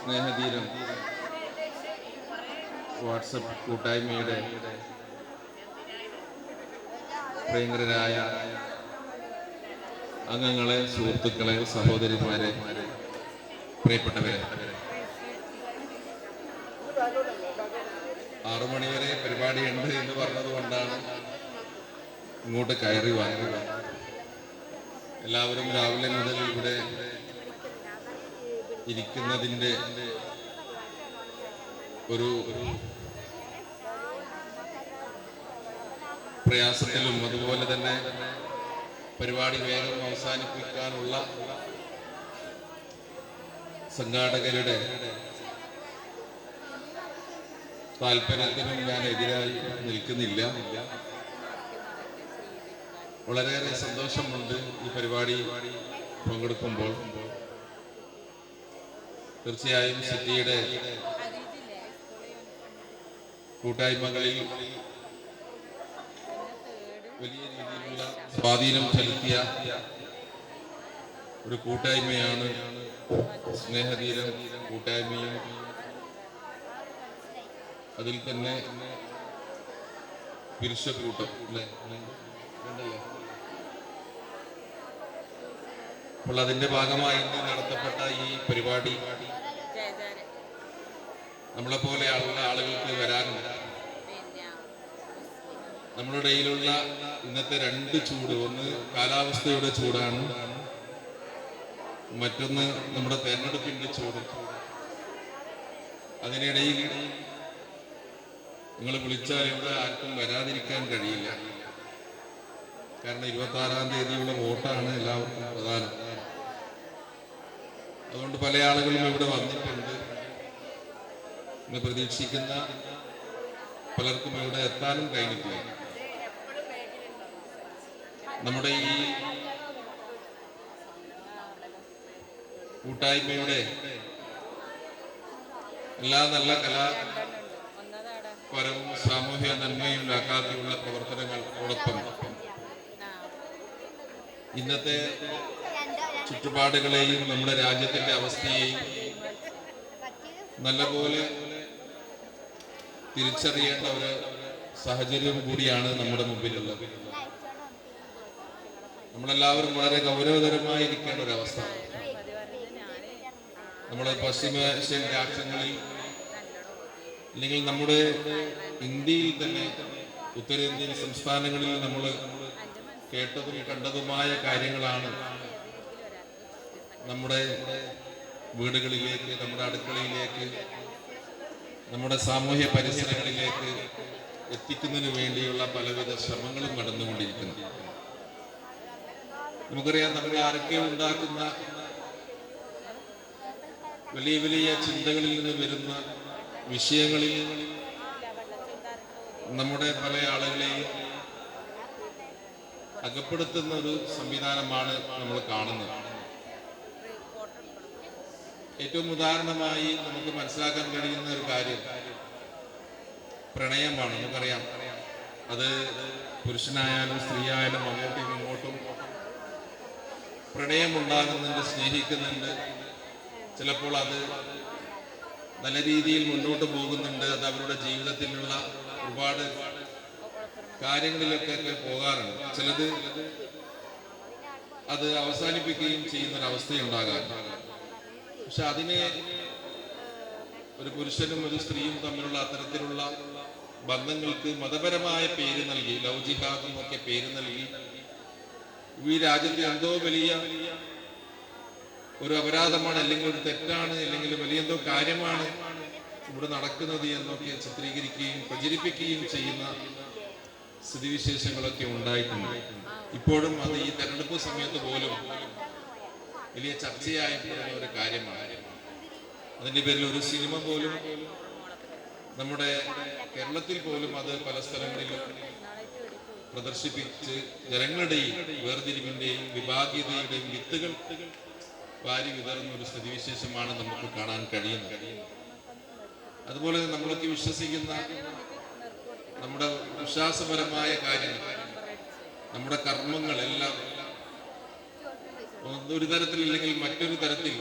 സ്നേഹതീരം WhatsApp കൂട്ടായ്മയുടെ പ്രിയങ്കരായ അംഗങ്ങളെ സുഹൃത്തുക്കളെ സഹോദരിമാരെ പ്രിയപ്പെട്ടവരെ. ആറു മണിവരെ പരിപാടിയുണ്ട് എന്ന് പറഞ്ഞതുകൊണ്ടാണ് ഇങ്ങോട്ട് കയറി വാങ്ങുക എല്ലാവരും രാവിലെ മുതൽ ഇവിടെ ഇരിക്കുന്നതിന്റെ ഒരു പ്രയാസത്തിലും അതുപോലെ തന്നെ പരിപാടി വേഗം അവസാനിപ്പിക്കാനുള്ള സംഘാടകരുടെ താല്പര്യത്തിനും ഞാൻ എതിരായി നിൽക്കുന്നില്ല. വളരെയേറെ സന്തോഷമുണ്ട് ഈ പരിപാടി പങ്കെടുക്കുമ്പോൾ. തീർച്ചയായും സിറ്റിയുടെ കൂട്ടായ്മകളിൽ വലിയ രീതിയിലുള്ള സ്വാധീനം ചെലുത്തിയ ഒരു കൂട്ടായ്മയാണ് സ്നേഹധീരം കൂട്ടായ്മയും. അതിൽ തന്നെ പുരുഷക്കൂട്ടം അല്ലേ? അപ്പോൾ അതിന്റെ ഭാഗമായി നടത്തപ്പെട്ട ഈ പരിപാടി നമ്മളെ പോലെ ഉള്ള ആളുകൾക്ക് വരാനുണ്ട് നമ്മുടെ ഇടയിലുള്ള ഇന്നത്തെ രണ്ട് ചൂട് ഒന്ന് കാലാവസ്ഥയുടെ ചൂടാണ് മറ്റൊന്ന് നമ്മുടെ തെരഞ്ഞെടുപ്പിന്റെ ചൂട്. അതിനിടയിൽ നിങ്ങൾ വിളിച്ചാൽ ഇവിടെ ആർക്കും വരാതിരിക്കാൻ കഴിയില്ല. കാരണം ഇരുപത്തി ആറാം തീയതിയുള്ള വോട്ടാണ് എല്ലാവർക്കും പ്രധാനം. അതുകൊണ്ട് പല ആളുകളും ഇവിടെ വന്നിട്ടുണ്ട്. ഇന്ന് പ്രതീക്ഷിക്കുന്ന പലർക്കും ഇവിടെ എത്താനും കഴിഞ്ഞിട്ടില്ല. നമ്മുടെ ഈ കൂട്ടായ്മയുടെ എല്ലാ നല്ല കലാപരവും സാമൂഹ്യ നന്മയും ലാക്കാതെയുള്ള പ്രവർത്തനങ്ങളോടൊപ്പം ഇന്നത്തെ ചുറ്റുപാടുകളെയും നമ്മുടെ രാജ്യത്തിന്റെ അവസ്ഥയെയും നല്ലപോലെ തിരിച്ചറിയേണ്ട ഒരു സാഹചര്യം കൂടിയാണ് നമ്മുടെ മുമ്പിലുള്ളത്. നമ്മളെല്ലാവരും വളരെ ഗൗരവതരമായി ഇരിക്കേണ്ട ഒരു അവസ്ഥ. നമ്മുടെ പശ്ചിമേഷ്യൻ രാഷ്ട്രങ്ങളിൽ അല്ലെങ്കിൽ നമ്മുടെ ഇന്ത്യയിൽ തന്നെ ഉത്തരേന്ത്യൻ സംസ്ഥാനങ്ങളിൽ നമ്മൾ കേട്ടതും കണ്ടതുമായ കാര്യങ്ങളാണ് നമ്മുടെ വീടുകളിലേക്ക് നമ്മുടെ അടുക്കളയിലേക്ക് നമ്മുടെ സാമൂഹ്യ പരിസരങ്ങളിലേക്ക് എത്തിക്കുന്നതിന് വേണ്ടിയുള്ള പലവിധ ശ്രമങ്ങളും നടന്നുകൊണ്ടിരിക്കുന്നു. നമുക്കറിയാം നമ്മൾ ആരൊക്കെ ഉണ്ടാക്കുന്ന വലിയ വലിയ ചിന്തകളിൽ നിന്ന് വരുന്ന വിഷയങ്ങളിൽ നമ്മുടെ പല ആളുകളെയും അകപ്പെടുത്തുന്ന ഒരു സംവിധാനമാണ് നമ്മൾ കാണുന്നത്. ഏറ്റവും ഉദാഹരണമായി നമുക്ക് മനസ്സിലാക്കാൻ കഴിയുന്ന ഒരു കാര്യം. പ്രണയമാണ് നമുക്കറിയാം. അത് പുരുഷനായാലും സ്ത്രീയായാലും അങ്ങോട്ടും ഇങ്ങോട്ടും പ്രണയമുണ്ടാകുന്നുണ്ട് സ്നേഹിക്കുന്നുണ്ട്. ചിലപ്പോൾ അത് നല്ല രീതിയിൽ മുന്നോട്ട് പോകുന്നുണ്ട് അത് അവരുടെ ജീവിതത്തിലുള്ള ഒരുപാട് കാര്യങ്ങളിലൊക്കെ പോകാറുണ്ട്. ചിലത് അത് അവസാനിപ്പിക്കുകയും ചെയ്യുന്ന ഒരു അവസ്ഥയുണ്ടാകാം പക്ഷെ അതിനെ ഒരു പുരുഷനും ഒരു സ്ത്രീയും തമ്മിലുള്ള അത്തരത്തിലുള്ള ബന്ധങ്ങൾക്ക് മതപരമായ പേര് നൽകി ലവ് ജിഹാദ് എന്നൊക്കെ പേര് നൽകി. ഈ രാജ്യത്തെ എന്തോ വലിയ ഒരു അപരാധമാണ് അല്ലെങ്കിൽ ഒരു തെറ്റാണ് അല്ലെങ്കിൽ വലിയ എന്തോ കാര്യമാണ് ഇവിടെ നടക്കുന്നത് എന്നൊക്കെ ചിത്രീകരിക്കുകയും പ്രചരിപ്പിക്കുകയും ചെയ്യുന്ന സ്ഥിതിവിശേഷങ്ങളൊക്കെ ഉണ്ടായിട്ടുണ്ട്. ഇപ്പോഴും അത് ഈ തെരഞ്ഞെടുപ്പ് സമയത്ത് പോലും വലിയ ചർച്ചയായപ്പെടുന്ന ഒരു കാര്യമാണ്. അതിന്റെ പേരിൽ ഒരു സിനിമ പോലും നമ്മുടെ കേരളത്തിൽ പോലും അത് പല സ്ഥലങ്ങളിലും പ്രദർശിപ്പിച്ച് ജനങ്ങളുടെയും വേർതിരിവിന്റെയും വിഭാഗീയതയുടെയും വിത്തുകൾ വാരി വിതറുന്ന ഒരു സ്ഥിതിവിശേഷമാണ് നമുക്ക് കാണാൻ കഴിയുന്നത്. അതുപോലെ നമ്മളൊക്കെ വിശ്വസിക്കുന്ന നമ്മുടെ വിശ്വാസപരമായ കാര്യങ്ങൾ നമ്മുടെ കർമ്മങ്ങളെല്ലാം ഒരു തരത്തിൽ അല്ലെങ്കിൽ മറ്റൊരു തരത്തിൽ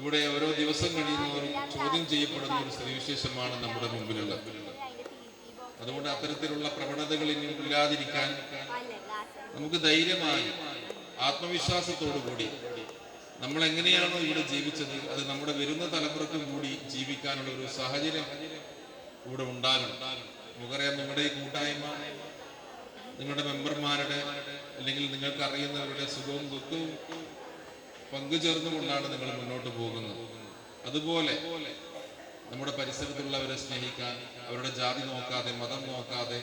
ഇവിടെ ഓരോ ദിവസം കഴിയുന്നവരും ചോദ്യം ചെയ്യപ്പെടുന്ന ഒരു സ്ഥിതിവിശേഷമാണ് നമ്മുടെ മുമ്പിലുള്ളത്. അതുകൊണ്ട് അത്തരത്തിലുള്ള പ്രവണതകൾ ഇനി ഇല്ലാതിരിക്കാൻ നമുക്ക് ധൈര്യമായി ആത്മവിശ്വാസത്തോടുകൂടി നമ്മൾ എങ്ങനെയാണോ ഇവിടെ ജീവിച്ചത് അത് നമ്മുടെ വരുന്ന തലമുറക്കും കൂടി ജീവിക്കാനുള്ള ഒരു സാഹചര്യം ഇവിടെ ഉണ്ടാകണം. നമുക്കറിയാം നിങ്ങളുടെ കൂട്ടായ്മ നിങ്ങളുടെ മെമ്പർമാരുടെ അല്ലെങ്കിൽ നിങ്ങൾക്ക് അറിയുന്നവരുടെ സുഖവും ദുഃഖവും പങ്കുചേർന്നുകൊണ്ടാണ് നിങ്ങൾ മുന്നോട്ട് പോകുന്നത്. അതുപോലെ നമ്മുടെ പരിസരത്തുള്ളവരെ സ്നേഹിക്കാൻ അവരുടെ ജാതി നോക്കാതെ മതം നോക്കാതെ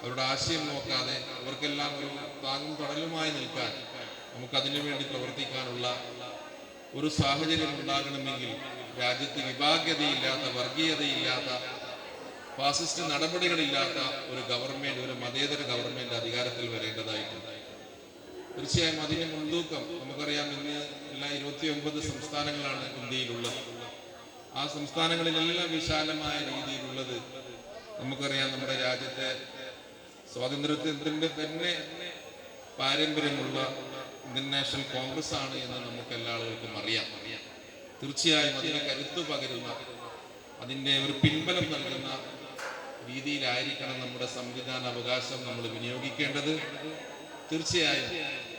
അവരുടെ ആശയം നോക്കാതെ അവർക്കെല്ലാം ഒരു താങ്ങും തണലുമായി നിൽക്കാൻ നമുക്ക് അതിനു വേണ്ടി പ്രവർത്തിക്കാനുള്ള ഒരു സാഹചര്യം ഉണ്ടാകണമെങ്കിൽ രാജ്യത്ത് വിഭാഗ്യതയില്ലാത്ത വർഗീയതയില്ലാത്ത ഫാസിസ്റ്റ് നടപടികളില്ലാത്ത ഒരു ഗവൺമെന്റ് ഒരു മതേതര ഗവൺമെന്റ് അധികാരത്തിൽ വരേണ്ടതായിട്ടുണ്ട്. തീർച്ചയായും അതിന് മുൻതൂക്കം നമുക്കറിയാം ഇന്ന് എല്ലാ ഇരുപത്തി ഒമ്പത് സംസ്ഥാനങ്ങളാണ് ഇന്ത്യയിലുള്ളത്. ആ സംസ്ഥാനങ്ങളിലെല്ലാം വിശാലമായ രീതിയിലുള്ളത് നമുക്കറിയാം നമ്മുടെ രാജ്യത്തെ സ്വാതന്ത്ര്യത്തിന്റെ തന്നെ പാരമ്പര്യമുള്ള ഇന്ത്യൻ നാഷണൽ കോൺഗ്രസ് ആണ് എന്ന് നമുക്ക് എല്ലാ ആളുകൾക്കും അറിയാം. തീർച്ചയായും അതിന് കരുത്തു പകരുന്ന അതിന്റെ ഒരു പിൻബലം നൽകുന്ന രീതിയിലായിരിക്കണം നമ്മുടെ സംവിധാന അവകാശം നമ്മൾ വിനിയോഗിക്കേണ്ടത്. തീർച്ചയായും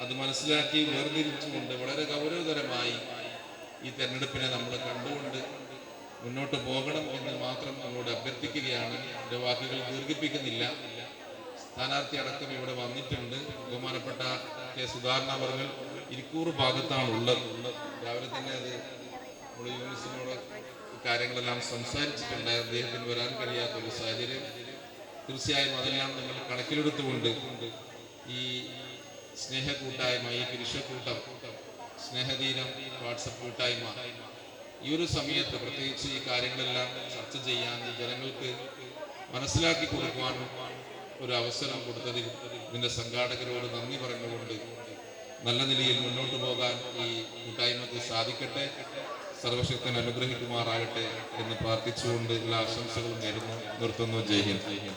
അത് മനസ്സിലാക്കി വേർതിരിച്ചുകൊണ്ട് വളരെ ഗൗരവതരമായി ഈ തെരഞ്ഞെടുപ്പിനെ നമ്മൾ കണ്ടുകൊണ്ട് മുന്നോട്ട് പോകണം എന്ന് മാത്രം നമ്മളോട് അഭ്യർത്ഥിക്കുകയാണ്. എന്റെ വാക്കുകൾ ദീർഘിപ്പിക്കുന്നില്ല. സ്ഥാനാർത്ഥി അടക്കം ഇവിടെ വന്നിട്ടുണ്ട്. ബഹുമാനപ്പെട്ട കെ സുധാരണ അവർകൾ ഇരിക്കൂർ ഭാഗത്താണ് ഉള്ളത് രാവിലെ തന്നെ അത് നമ്മൾ യൂണിസിനോട് കാര്യങ്ങളെല്ലാം സംസാരിച്ചിട്ടുണ്ട്. അദ്ദേഹത്തിന് വരാൻ കഴിയാത്ത ഒരു സാഹചര്യം. തീർച്ചയായും അതെല്ലാം നിങ്ങൾ കണക്കിലെടുത്തുകൊണ്ട് ഈ സ്നേഹ കൂട്ടായ്മ ഈ പുരുഷക്കൂട്ടം സ്നേഹദീനം വാട്സപ്പ് കൂട്ടായ്മ ഈ ഒരു സമയത്ത് പ്രത്യേകിച്ച് ഈ കാര്യങ്ങളെല്ലാം ചർച്ച ചെയ്യാൻ ജനങ്ങൾക്ക് മനസ്സിലാക്കി കൊടുക്കുവാനും ഒരു അവസരം കൊടുത്തതിൽ ഇതിന്റെ സംഘാടകരോട് നന്ദി പറഞ്ഞുകൊണ്ട് നല്ല നിലയിൽ മുന്നോട്ട് പോകാൻ ഈ കൂട്ടായ്മക്ക് സാധിക്കട്ടെ. സർവശക്തൻ അനുഗ്രഹിക്കുമാറാകട്ടെ എന്ന് പ്രാർത്ഥിച്ചുകൊണ്ട് എല്ലാ ആശംസകളും നേരുന്നു. നിർത്തുന്നു. ജയ് ഹിന്ദ്.